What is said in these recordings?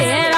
એ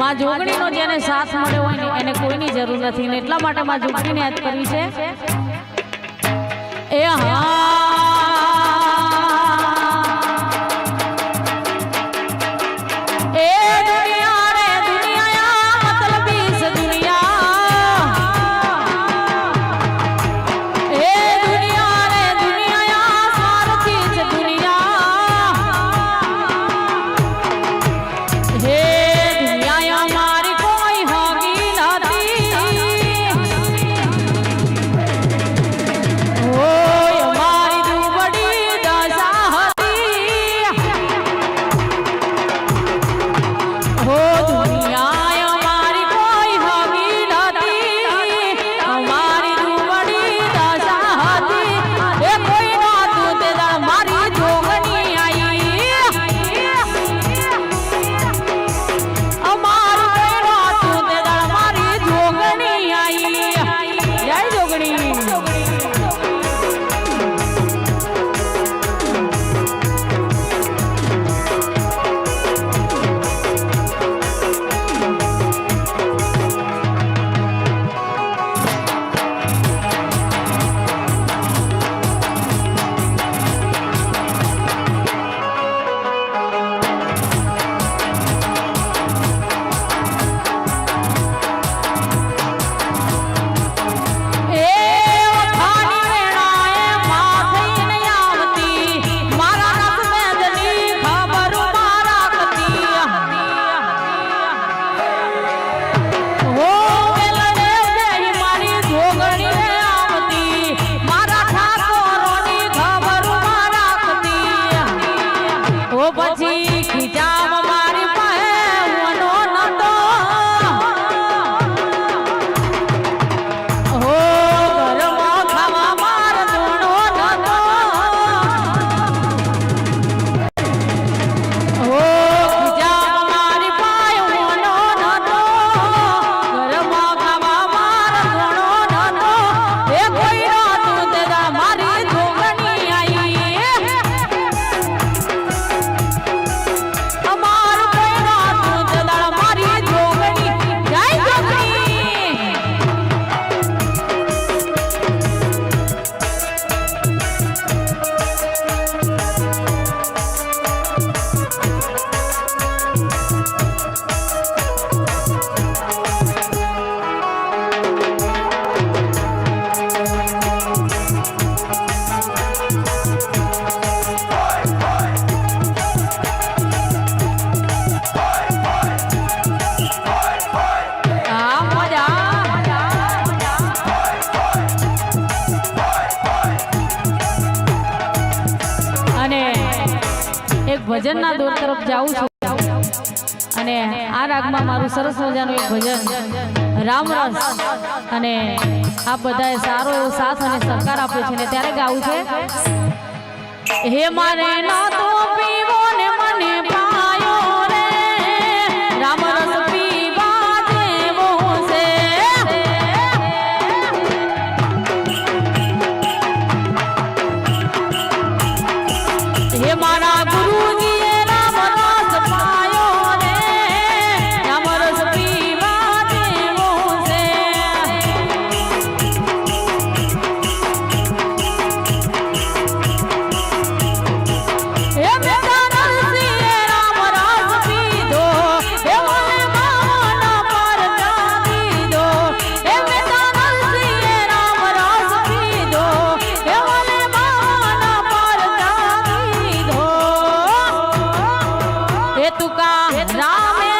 માં જોગણીનો જેને સાથ મળ્યો હોય ને એને કોઈની જરૂર નથી. ને એટલા માટે માં જોગણીને યાદ કરી છે. એ હા. ભજનના દોર તરફ જાઉં છું. અને આ રાગમાં મારું સરસ મજાનું એક ભજન. રામરસ અને આ બધાએ સારો એવો સાથ અને સહકાર આપ્યો છે. ને ત્યારે ગાવું છે, હે મારે ના તો રામે